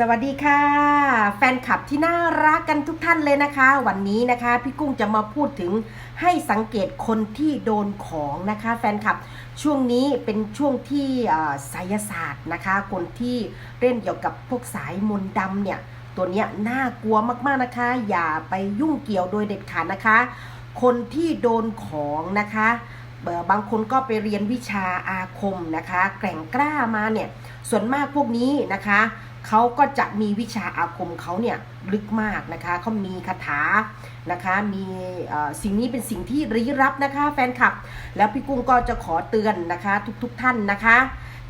สวัสดีค่ะ แฟนคลับที่น่ารักกันทุกท่านเลยนะคะ วันนี้นะคะพี่กุ้งจะมาพูดถึงให้สังเกตคนที่โดนของนะคะ แฟนคลับช่วงนี้เป็นช่วงที่อ่อไสยศาสตร์นะคะ คนที่เล่นเกี่ยวกับพวกสายมนต์ดำเนี่ย ตัวเนี้ยน่ากลัวมากๆนะคะ อย่าไปยุ่งเกี่ยวโดยเด็ดขาดนะคะ คนที่โดนของนะคะบางคนก็ไปเรียนวิชาอาคมนะคะ แกร่งกล้ามาเนี่ยส่วนมากพวกนี้นะคะ เขาก็จะมีวิชาอาคมเขาเนี่ยลึกมากนะคะเขามีคาถานะคะ มีสิ่งนี้เป็นสิ่งที่ลี้ลับนะคะแฟนคลับ แล้วพี่กุ้งก็จะขอเตือนนะคะทุกๆทท่านนะคะ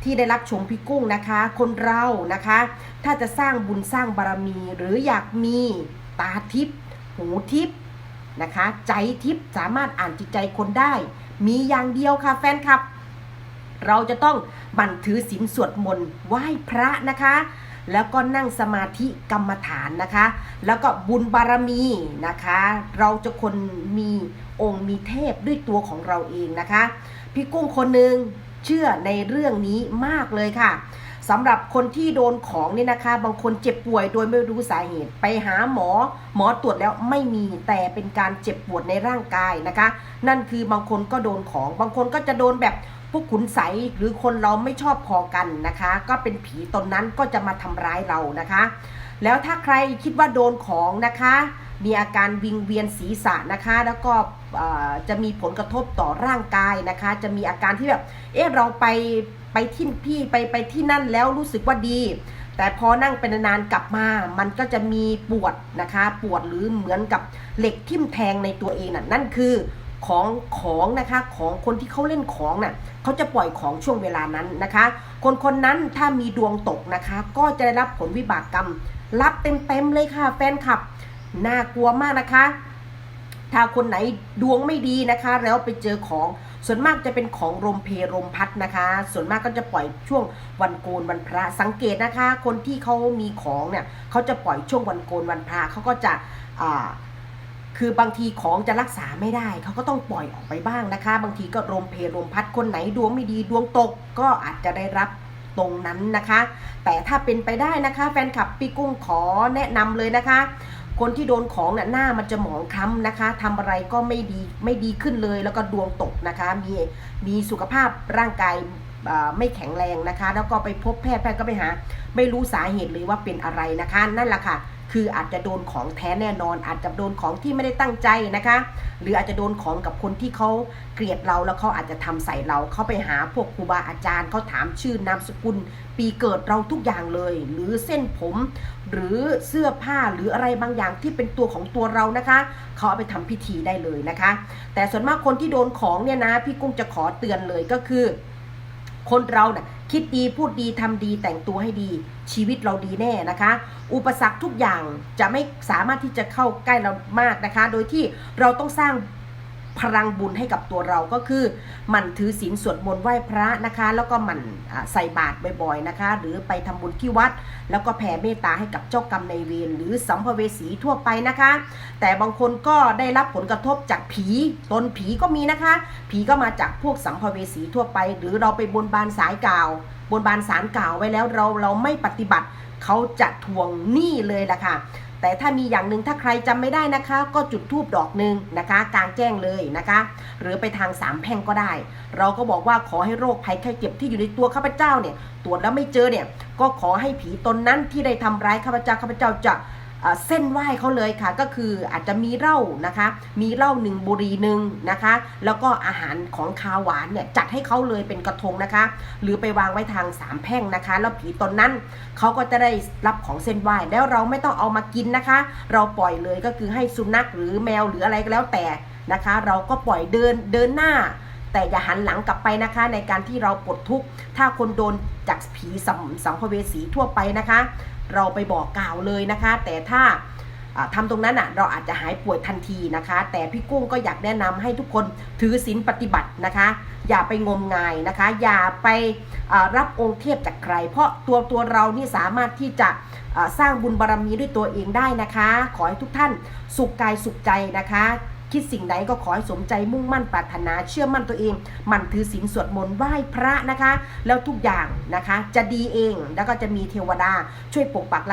ที่ได้รับชมพี่กุ้งนะคะ คนเรานะคะ ถ้าจะสร้างบุญสร้างบารมี หรืออยากมีตาทิพย์หูทิพย์นะคะ ใจทิพย์สามารถอ่านจิตใจคนได้ มีอย่างเดียวค่ะแฟนคลับ เราจะต้องบันถือศีลสวดมนต์ไหว้พระนะคะ แล้วก็นั่งสมาธิกรรมฐานนะคะ แล้วก็บุญบารมีนะคะ เราจะคนมีองค์มีเทพด้วยตัวของเราเองนะคะ พี่กุ้งคนหนึ่งเชื่อในเรื่องนี้มากเลยค่ะสำหรับคนที่โดนของเนี่ยนะคะ บางคนเจ็บป่วยโดยไม่รู้สาเหตุ ไปหาหมอ หมอตรวจแล้วไม่มีแต่เป็นการเจ็บปวดในร่างกายนะคะ นั่นคือบางคนก็โดนของ บางคนก็จะโดนแบบ พวกขุนใสหรือคนเราไม่ชอบพอกันนะคะ ก็เป็นผีตนนั้นก็จะมาทำร้ายเรานะคะ แล้วถ้าใครคิดว่าโดนของนะคะ มีอาการวิงเวียนศีรษะนะคะ แล้วก็จะมีผลกระทบต่อร่างกายนะคะ จะมีอาการที่แบบเอ๊ะเราไปไปที่พี่ไปไปที่นั่นแล้วรู้สึกว่าดี แต่พอนั่งเป็นนานๆกลับมา มันก็จะมีปวดนะคะ ปวดหรือเหมือนกับเหล็กทิ่มแทงในตัวเองน่ะนั่นคือ ของของนะคะของคนที่เขาเล่นของน่ะเขาจะปล่อยของช่วงเวลานั้นนะคะ คนคนนั้นถ้ามีดวงตกนะคะ ก็จะได้รับผลวิบากกรรม รับเต็มๆเลยค่ะ แฟนคลับน่ากลัวมากนะคะ ถ้าคนไหนดวงไม่ดีนะคะ แล้วไปเจอของส่วนมากจะเป็นของลมเพลมพัดนะคะ ส่วนมากก็จะปล่อยช่วงวันโกนวันพระสังเกตนะคะ คนที่เขามีของเนี่ยเขาจะปล่อยช่วงวันโกนวันพระเขาก็จะอ่า คือบางทีของจะรักษาไม่ได้ เขาก็ต้องปล่อยออกไปบ้างนะคะ บางทีก็ลมเพลมพัดคนไหนดวงไม่ดีดวงตกก็อาจจะได้รับตรงนั้นนะคะ แต่ถ้าเป็นไปได้นะคะ แฟนคลับพี่กุ้งขอแนะนำเลยนะคะ คนที่โดนของน่ะหน้ามันจะหมองคล้ำนะคะทำอะไรก็ไม่ดีไม่ดีขึ้นเลย แล้วก็ดวงตกนะคะ มีมีสุขภาพร่างกายไม่แข็งแรงนะคะ แล้วก็ไปพบแพทย์แพทย์ก็ไปหา ไม่รู้สาเหตุเลยว่าเป็นอะไรนะคะ นั่นแหละค่ะ คืออาจจะโดนของแท้แน่นอน อาจจะโดนของที่ไม่ได้ตั้งใจนะคะ หรืออาจจะโดนของกับคนที่เขาเกลียดเราแล้วเขาอาจจะทำใส่เราเขาไปหาพวกครูบาอาจารย์เขาถามชื่อนามสกุล ปีเกิดเราทุกอย่างเลย หรือเส้นผม หรือเสื้อผ้าหรืออะไรบางอย่างที่เป็นตัวของตัวเรานะคะเขาเอาไปทำพิธีได้เลยนะคะ แต่ส่วนมากคนที่โดนของเนี่ยนะพี่กุ้งจะขอเตือนเลยก็คือ คนเราเนะ่ะ คิดดีพูดดีทำดีแต่งตัวให้ดี ชีวิตเราดีแน่นะคะ อุปสรรคทุกอย่างจะไม่สามารถที่จะเข้าใกล้เรามากนะคะ โดยที่เราต้องสร้าง พลังบุญให้กับตัวเราก็คือหมั่นถือศีลสวดมนต์ไหว้พระนะคะ แล้วก็หมั่นใส่บาตรบ่อยๆนะคะ หรือไปทำบุญที่วัด แล้วก็แผ่เมตตาให้กับเจ้ากรรมนายเวรหรือสัมภเวสีทั่วไปนะคะ แต่บางคนก็ได้รับผลกระทบจากผีตนผีก็มีนะคะ ผีก็มาจากพวกสัมภเวสีทั่วไป หรือเราไปบนบานสายกล่าว บนบานสารกล่าวไว้แล้วเราเราไม่ปฏิบัติเขาจะทวงหนี้เลยล่ะค่ะ แต่ถ้ามีอย่างหนึ่งถ้าใครจำไม่ได้นะคะ ก็จุดทูบดอกหนึ่งนะคะกลางแจ้งเลยนะคะ หรือไปทางสามแพ่งก็ได้ เราก็บอกว่าขอให้โรคภัยไข้เจ็บที่อยู่ในตัวข้าพเจ้าเนี่ยตรวจแล้วไม่เจอเนี่ยก็ขอให้ผีตนนั้นที่ได้ทำร้ายข้าพเจ้าข้าพเจ้าจะ เส้นไหว้เขาเลยค่ะ ก็คืออาจจะมีเหล้านะคะ มีเหล้าหนึ่งบุรีหนึ่งนะคะ แล้วก็อาหารของคาวหวานเนี่ยจัดให้เขาเลยเป็นกระทงนะคะ หรือไปวางไว้ทางสามแพร่งนะคะ แล้วผีตนนั้นเขาก็จะได้รับของเส้นไหว้แล้วเราไม่ต้องเอามากินนะคะ เราปล่อยเลยก็คือให้สุนัขหรือแมวหรืออะไรก็แล้วแต่นะคะ เราก็ปล่อยเดินเดินหน้า แต่อย่าหันหลังกลับไปนะคะ ในการที่เราปลดทุกข์ถ้าคนโดนจากผีสัมสัมภเวสีทั่วไปนะคะ เราไปบอกกล่าวเลยนะคะ แต่ถ้าอ่าทำตรงนั้นอะเราอาจจะหายป่วยทันทีนะคะ แต่พี่กุ้งก็อยากแนะนำให้ทุกคนถือศีลปฏิบัตินะคะ อย่าไปงมงายนะคะ อย่าไปรับองค์เทพจากใคร เพราะตัวตัวเรานี่สามารถที่จะสร้างบุญบารรมีด้วยตัวเองได้นะคะ ขอให้ทุกท่านสุขกายสุขใจนะคะ คิดสิ่งใดก็ขอให้สมใจมุ่งมั่นปรารถนาเชื่อมั่นตัวเอง มันถือศีลสวดมนต์ไหว้พระนะคะ แล้วทุกอย่างนะคะ จะดีเองแล้วก็จะมีเทวดาช่วยปกปักรัก